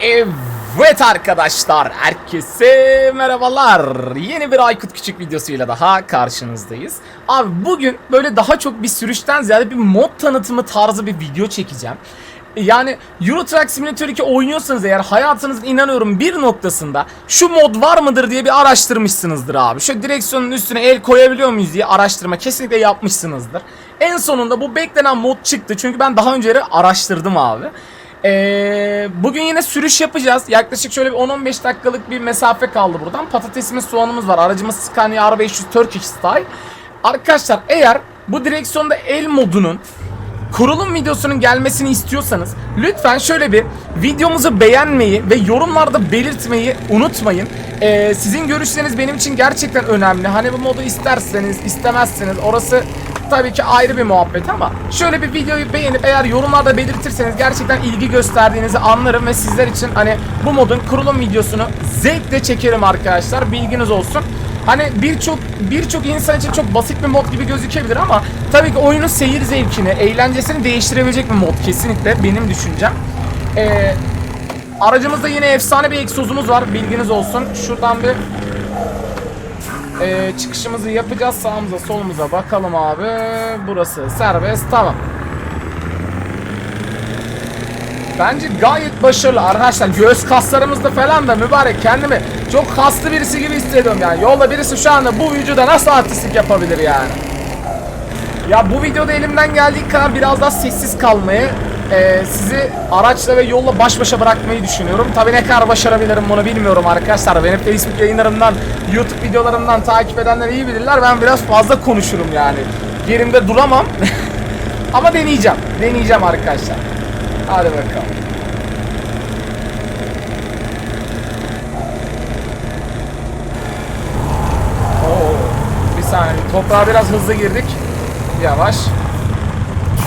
Evet arkadaşlar, herkese merhabalar. Yeni bir Aykut Küçük videosuyla daha karşınızdayız. Abi bugün böyle daha çok bir sürüşten ziyade bir mod tanıtımı tarzı bir video çekeceğim. Yani Euro Truck Simulator 2 oynuyorsanız eğer hayatınızın inanıyorum bir noktasında şu mod var mıdır diye bir araştırmışsınızdır abi. Şu direksiyonun üstüne el koyabiliyor muyuz diye araştırma kesinlikle yapmışsınızdır. En sonunda bu beklenen mod çıktı çünkü ben daha önce araştırdım abi. Ee, bugün yine sürüş yapacağız. Yaklaşık şöyle bir 10-15 dakikalık bir mesafe kaldı buradan. Patatesimiz, soğanımız var. Aracımız Scania R500 Turkish Style. Arkadaşlar eğer bu direksiyonda el modunun kurulum videosunun gelmesini istiyorsanız lütfen şöyle bir videomuzu beğenmeyi ve yorumlarda belirtmeyi unutmayın. Ee, sizin görüşleriniz benim için gerçekten önemli. Hani bu modu isterseniz istemezseniz orası tabii ki ayrı bir muhabbet ama şöyle bir videoyu beğenip eğer yorumlarda belirtirseniz gerçekten ilgi gösterdiğinizi anlarım ve sizler için hani bu modun kurulum videosunu zevkle çekerim arkadaşlar. Bilginiz olsun. Hani birçok birçok insan için çok basit bir mod gibi gözükebilir ama tabii ki oyunun seyir zevkini, eğlencesini değiştirebilecek bir mod kesinlikle benim düşüncem. Ee, aracımızda yine efsane bir egzozumuz var bilginiz olsun. Şuradan bir ee, çıkışımızı yapacağız sağımıza solumuza bakalım abi. Burası serbest tamam. Bence gayet başarılı arkadaşlar. Göğüs kaslarımızda falan da mübarek kendimi çok kaslı birisi gibi hissediyorum yani. Yolda birisi şu anda bu vücuda nasıl artistlik yapabilir yani? Ya bu videoda elimden geldiği kadar biraz daha sessiz kalmayı, e, sizi araçla ve yolla baş başa bırakmayı düşünüyorum. Tabii ne kadar başarabilirim bunu bilmiyorum arkadaşlar. Benim Facebook yayınlarımdan, YouTube videolarımdan takip edenler iyi bilirler. Ben biraz fazla konuşurum yani. Yerimde duramam. Ama deneyeceğim. Deneyeceğim arkadaşlar. Hadi bakalım. Oo, bir saniye. Toprağa biraz hızlı girdik. Yavaş.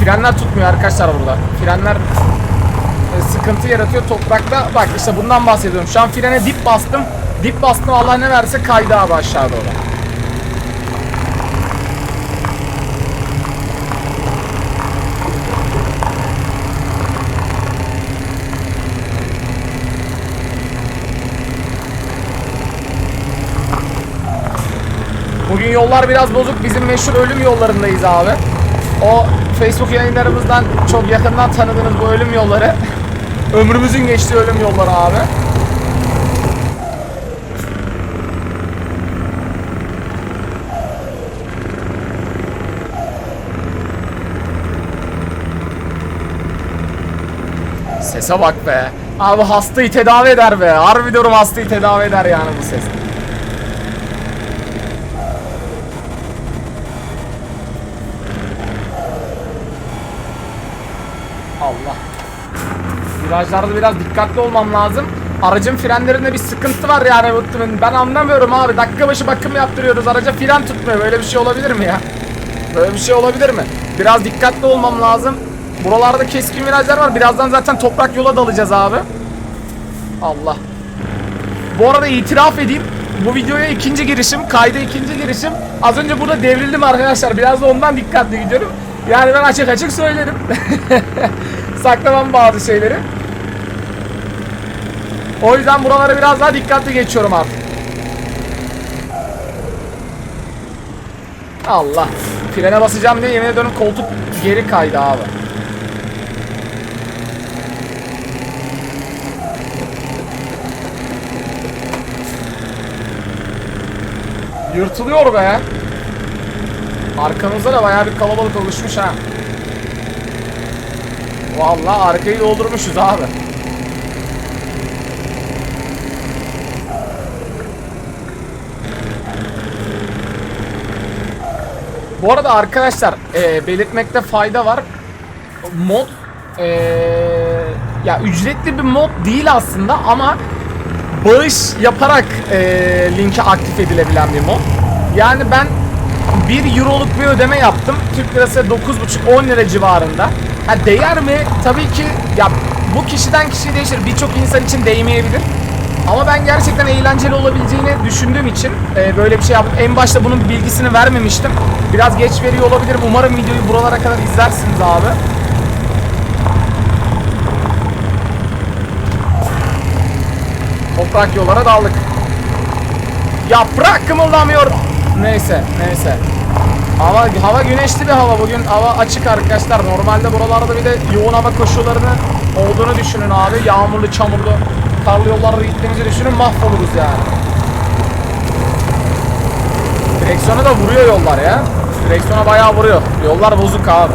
Frenler tutmuyor arkadaşlar burada. Frenler e, sıkıntı yaratıyor toprakta. Bak işte bundan bahsediyorum. Şu an frene dip bastım. Dip bastım Allah ne verse kaydı abi aşağı doğru. Bugün yollar biraz bozuk. Bizim meşhur ölüm yollarındayız abi. O Facebook yayınlarımızdan çok yakından tanıdığınız bu ölüm yolları. Ömrümüzün geçtiği ölüm yolları abi. Sese bak be. Abi hastayı tedavi eder be. Harbi diyorum hastayı tedavi eder yani bu ses. Allah. Virajlarda biraz dikkatli olmam lazım. Aracın frenlerinde bir sıkıntı var yani. Ben anlamıyorum abi. Dakika başı bakım yaptırıyoruz. Araca fren tutmuyor. Böyle bir şey olabilir mi ya? Böyle bir şey olabilir mi? Biraz dikkatli olmam lazım. Buralarda keskin virajlar var. Birazdan zaten toprak yola dalacağız abi. Allah. Bu arada itiraf edeyim. Bu videoya ikinci girişim, kayda ikinci girişim. Az önce burada devrildim arkadaşlar. Biraz da ondan dikkatli gidiyorum. Yani ben açık açık söylerim. Saklamam bazı şeyleri. O yüzden buralara biraz daha dikkatli geçiyorum artık. Allah. Frene basacağım diye yemin ediyorum koltuk geri kaydı abi. Yırtılıyor be. Arkamızda da bayağı bir kalabalık oluşmuş ha. Vallahi arkayı doldurmuşuz abi. Bu arada arkadaşlar e, belirtmekte fayda var. Mod e, ya ücretli bir mod değil aslında ama bağış yaparak e, linke aktif edilebilen bir mod. Yani ben 1 euroluk bir ödeme yaptım. Türk lirası 9,5-10 lira civarında. Ha değer mi? Tabii ki ya bu kişiden kişiye değişir. Birçok insan için değmeyebilir. Ama ben gerçekten eğlenceli olabileceğini düşündüğüm için e, böyle bir şey yaptım. En başta bunun bilgisini vermemiştim. Biraz geç veriyor olabilirim. Umarım videoyu buralara kadar izlersiniz abi. yaprak yollara daldık. Yaprak kımıldamıyor. Neyse neyse. Hava, hava güneşli bir hava bugün. Hava açık arkadaşlar. Normalde buralarda bir de yoğun hava koşullarının olduğunu düşünün abi. Yağmurlu, çamurlu, karlı yollarda gittiğimizi düşünün. Mahvoluruz yani. Direksiyona da vuruyor yollar ya. Direksiyona bayağı vuruyor. Yollar bozuk abi.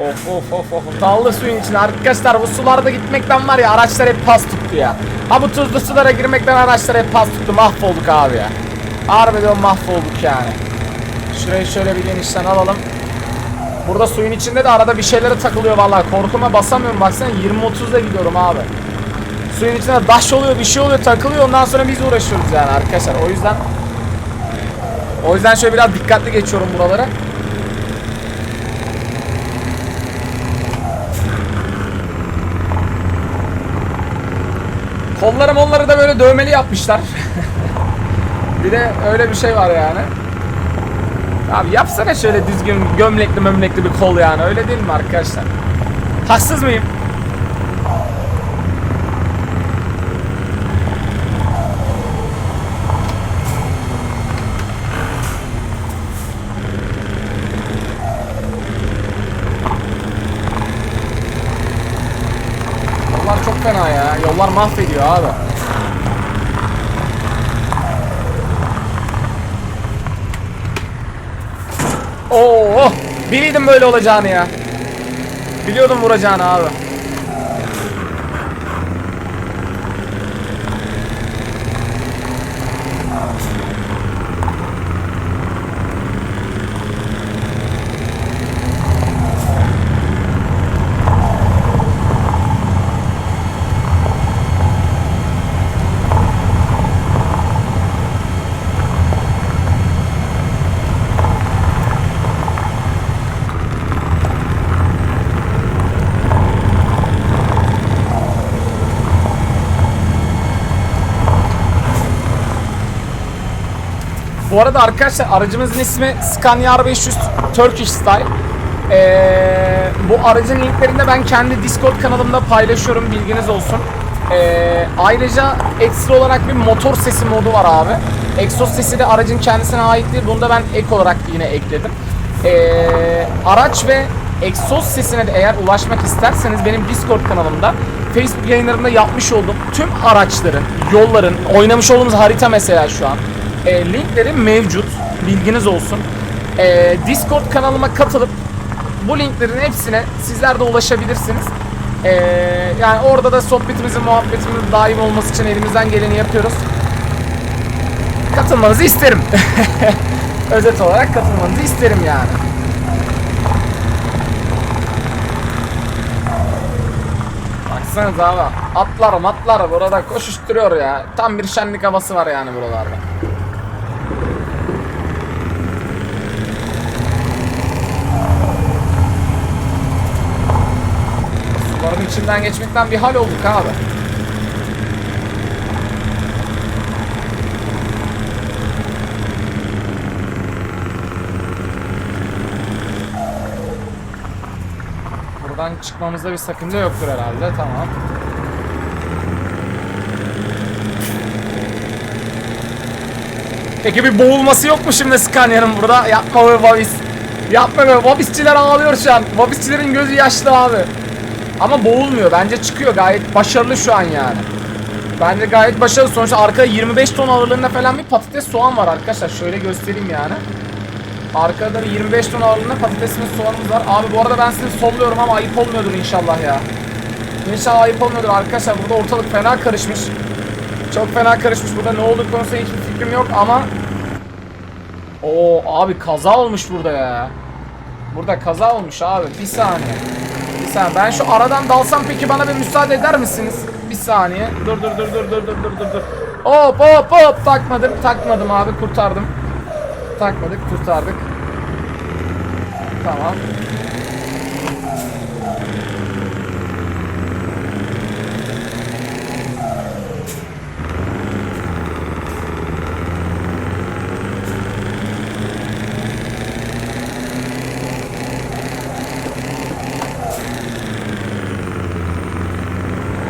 Of of of of. Dallı suyun içine arkadaşlar bu sularda gitmekten var ya araçlar hep pas tuttu ya. Ha bu tuzlu sulara girmekten araçlar hep pas tuttu. Mahvolduk abi ya. Harbiden mahvolduk yani. Şurayı şöyle bir genişten alalım. Burada suyun içinde de arada bir şeylere takılıyor vallahi. Korkuma basamıyorum baksana 20-30'da gidiyorum abi. Suyun içinde daş oluyor bir şey oluyor takılıyor ondan sonra biz uğraşıyoruz yani arkadaşlar. O yüzden o yüzden şöyle biraz dikkatli geçiyorum buralara. Kolları molları da böyle dövmeli yapmışlar. bir de öyle bir şey var yani. Abi yapsana şöyle düzgün gömlekli mömlekli bir kol yani öyle değil mi arkadaşlar? Haksız mıyım? Yollar çok fena ya. Yollar mahvediyor abi. Oo, biliyordum böyle olacağını ya. Biliyordum vuracağını abi. Bu arada arkadaşlar aracımızın ismi Scania R500 Turkish Style. Ee, bu aracın linklerini de ben kendi Discord kanalımda paylaşıyorum bilginiz olsun. Ee, ayrıca ekstra olarak bir motor sesi modu var abi. Egzoz sesi de aracın kendisine ait değil. Bunu da ben ek olarak yine ekledim. Ee, araç ve egzoz sesine de eğer ulaşmak isterseniz benim Discord kanalımda Facebook yayınlarında yapmış olduğum tüm araçların, yolların, oynamış olduğumuz harita mesela şu an e, linkleri mevcut. Bilginiz olsun. E, Discord kanalıma katılıp bu linklerin hepsine sizler de ulaşabilirsiniz. E, yani orada da sohbetimizin, muhabbetimizin daim olması için elimizden geleni yapıyoruz. Katılmanızı isterim. Özet olarak katılmanızı isterim yani. Baksanıza abi. Atlar matlar burada koşuşturuyor ya. Tam bir şenlik havası var yani buralarda. Suların içinden geçmekten bir hal olduk abi. Buradan çıkmamızda bir sakınca yoktur herhalde. Tamam. Peki bir boğulması yok mu şimdi Scania'nın burada? Yapma be Babis. Yapma be. Babisçiler ağlıyor şu an. Babisçilerin gözü yaşlı abi. Ama boğulmuyor. Bence çıkıyor. Gayet başarılı şu an yani. Bence gayet başarılı. Sonuçta arkada 25 ton ağırlığında falan bir patates soğan var arkadaşlar. Şöyle göstereyim yani. Arkada da 25 ton ağırlığında patatesimiz soğanımız var. Abi bu arada ben sizi solluyorum ama ayıp olmuyordur inşallah ya. İnşallah ayıp olmuyordur arkadaşlar. Burada ortalık fena karışmış. Çok fena karışmış. Burada ne olduğu konusunda hiçbir fikrim yok ama Oo abi kaza olmuş burada ya. Burada kaza olmuş abi. Bir saniye. Bir. Ben şu aradan dalsam peki bana bir müsaade eder misiniz? Bir saniye. Dur dur dur dur dur dur dur dur dur. Hop hop hop takmadım. Takmadım abi kurtardım. Takmadık kurtardık. Tamam.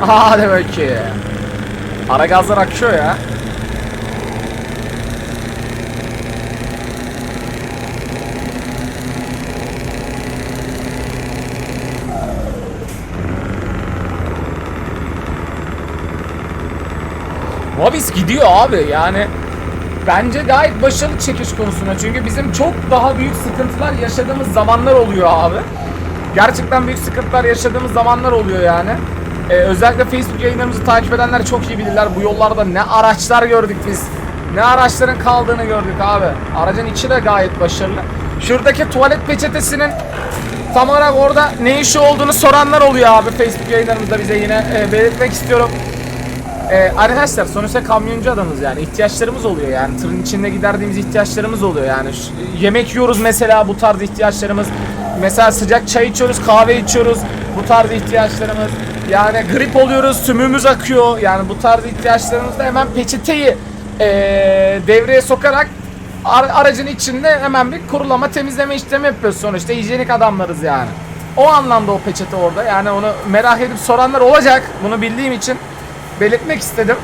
Hadi bakayım. Ara gazlar akıyor ya. Mobis gidiyor abi yani bence gayet başarılı çekiş konusunda çünkü bizim çok daha büyük sıkıntılar yaşadığımız zamanlar oluyor abi. Gerçekten büyük sıkıntılar yaşadığımız zamanlar oluyor yani. Ee, özellikle Facebook yayınlarımızı takip edenler çok iyi bilirler. Bu yollarda ne araçlar gördük biz. Ne araçların kaldığını gördük abi. Aracın içi de gayet başarılı. Şuradaki tuvalet peçetesinin tam olarak orada ne işi olduğunu soranlar oluyor abi. Facebook yayınlarımızda bize yine e, belirtmek istiyorum. Ee, arkadaşlar sonuçta kamyoncu adamız yani ihtiyaçlarımız oluyor yani tırın içinde giderdiğimiz ihtiyaçlarımız oluyor yani Ş- yemek yiyoruz mesela bu tarz ihtiyaçlarımız mesela sıcak çay içiyoruz kahve içiyoruz bu tarz ihtiyaçlarımız yani grip oluyoruz sümüğümüz akıyor. Yani bu tarz ihtiyaçlarımızda hemen peçeteyi ee, devreye sokarak ar- aracın içinde hemen bir kurulama temizleme işlemi yapıyoruz. Sonuçta hijyenik adamlarız yani. O anlamda o peçete orada. Yani onu merak edip soranlar olacak. Bunu bildiğim için belirtmek istedim.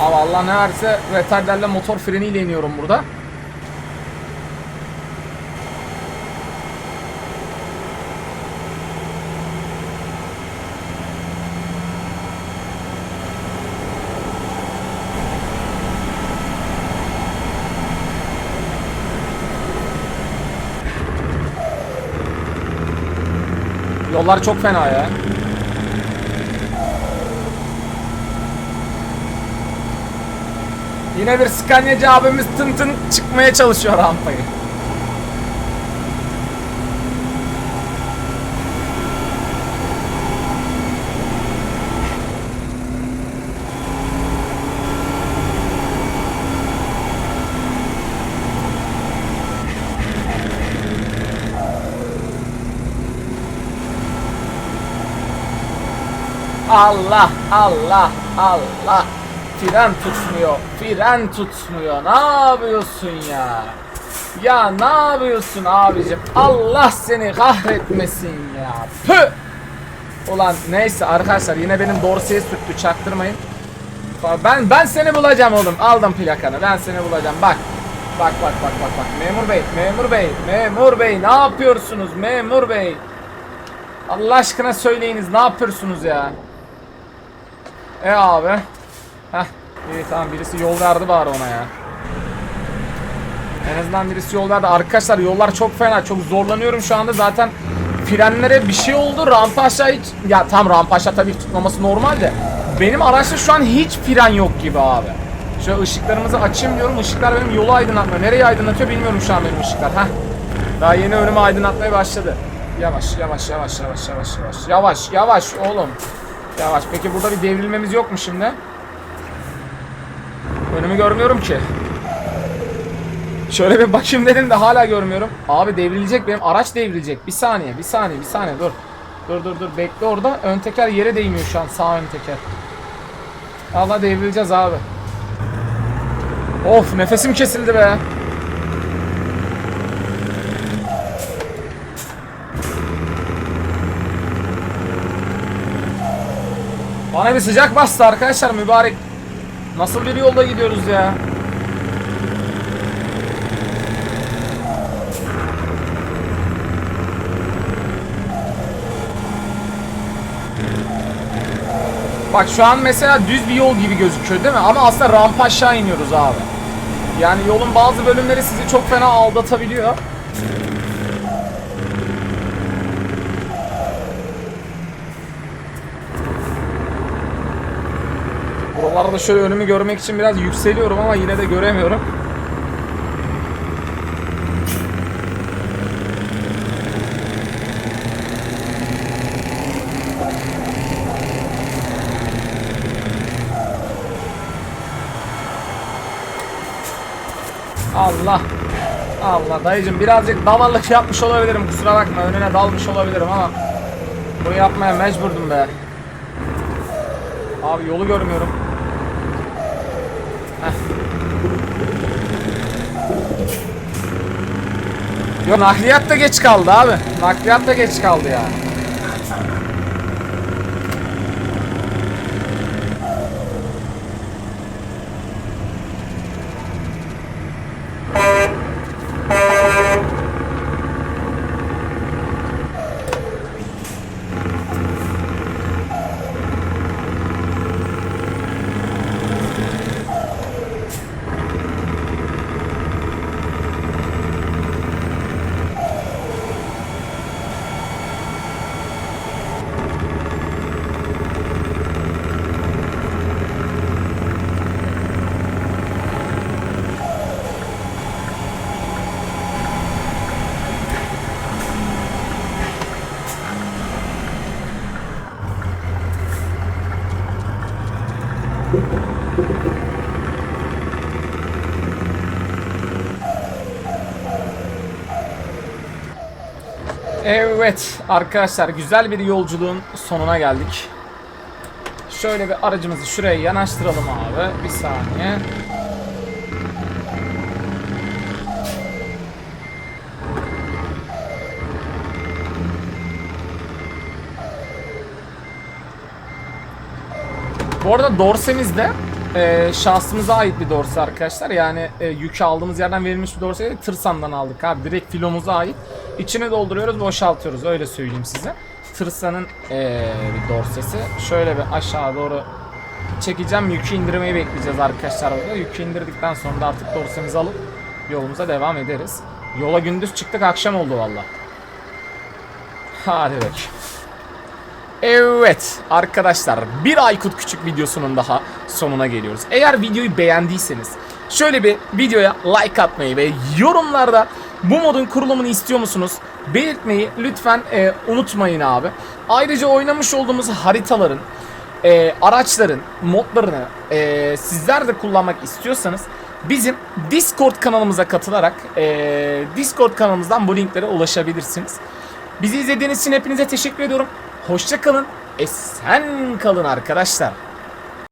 Abi Allah ne verse retarderle motor freniyle iniyorum burada. Yollar çok fena ya. Yine bir Scania'cı abimiz tın tın çıkmaya çalışıyor rampayı. Allah Allah Allah Fren tutmuyor Fren tutmuyor Ne yapıyorsun ya Ya ne yapıyorsun abicim Allah seni kahretmesin ya Püh Ulan neyse arkadaşlar yine benim dorseye sürttü çaktırmayın ben ben seni bulacağım oğlum. Aldım plakanı. Ben seni bulacağım. Bak. Bak bak bak bak bak. Memur bey, memur bey, memur bey ne yapıyorsunuz memur bey? Allah aşkına söyleyiniz ne yapıyorsunuz ya? E abi. Heh. İyi tamam birisi yol verdi bari ona ya. En azından birisi yol verdi. Arkadaşlar yollar çok fena. Çok zorlanıyorum şu anda. Zaten frenlere bir şey oldu. Rampa aşağı hiç... Ya tam rampa aşağı tabii tutmaması normal de. Benim araçta şu an hiç fren yok gibi abi. Şöyle ışıklarımızı açayım diyorum. Işıklar benim yolu aydınlatmıyor. Nereye aydınlatıyor bilmiyorum şu an benim ışıklar. Heh. Daha yeni önümü aydınlatmaya başladı. Yavaş yavaş yavaş yavaş yavaş yavaş. Yavaş yavaş oğlum. Yavaş. Peki burada bir devrilmemiz yok mu şimdi? Önümü görmüyorum ki. Şöyle bir bakayım dedim de hala görmüyorum. Abi devrilecek benim araç devrilecek. Bir saniye, bir saniye, bir saniye dur. Dur dur dur bekle orada. Ön teker yere değmiyor şu an sağ ön teker. Allah devrileceğiz abi. Of nefesim kesildi be. Bana bir sıcak bastı arkadaşlar mübarek. Nasıl bir yolda gidiyoruz ya? Bak şu an mesela düz bir yol gibi gözüküyor değil mi? Ama aslında rampa aşağı iniyoruz abi. Yani yolun bazı bölümleri sizi çok fena aldatabiliyor. Buralarda şöyle önümü görmek için biraz yükseliyorum ama yine de göremiyorum. Allah. Allah dayıcım birazcık davallık yapmış olabilirim kusura bakma önüne dalmış olabilirim ama bunu yapmaya mecburdum be. Abi yolu görmüyorum. Yok nakliyat da geç kaldı abi. Nakliyat da geç kaldı yani. Evet arkadaşlar güzel bir yolculuğun sonuna geldik. Şöyle bir aracımızı şuraya yanaştıralım abi. Bir saniye. Bu arada dorsemiz de e, şahsımıza ait bir dorse arkadaşlar. Yani e, yükü aldığımız yerden verilmiş bir dorse değil, tırsandan aldık abi. Direkt filomuza ait. İçine dolduruyoruz, boşaltıyoruz. Öyle söyleyeyim size. Tırsanın e, bir dorsesi. Şöyle bir aşağı doğru çekeceğim. Yükü indirmeyi bekleyeceğiz arkadaşlar burada. Yükü indirdikten sonra da artık dorsemizi alıp yolumuza devam ederiz. Yola gündüz çıktık, akşam oldu valla. Hadi bakayım. Evet arkadaşlar bir Aykut Küçük videosunun daha sonuna geliyoruz. Eğer videoyu beğendiyseniz şöyle bir videoya like atmayı ve yorumlarda bu modun kurulumunu istiyor musunuz? Belirtmeyi lütfen e, unutmayın abi. Ayrıca oynamış olduğumuz haritaların, e, araçların, modlarını e, sizler de kullanmak istiyorsanız bizim Discord kanalımıza katılarak e, Discord kanalımızdan bu linklere ulaşabilirsiniz. Bizi izlediğiniz için hepinize teşekkür ediyorum. Hoşça kalın. Esen kalın arkadaşlar.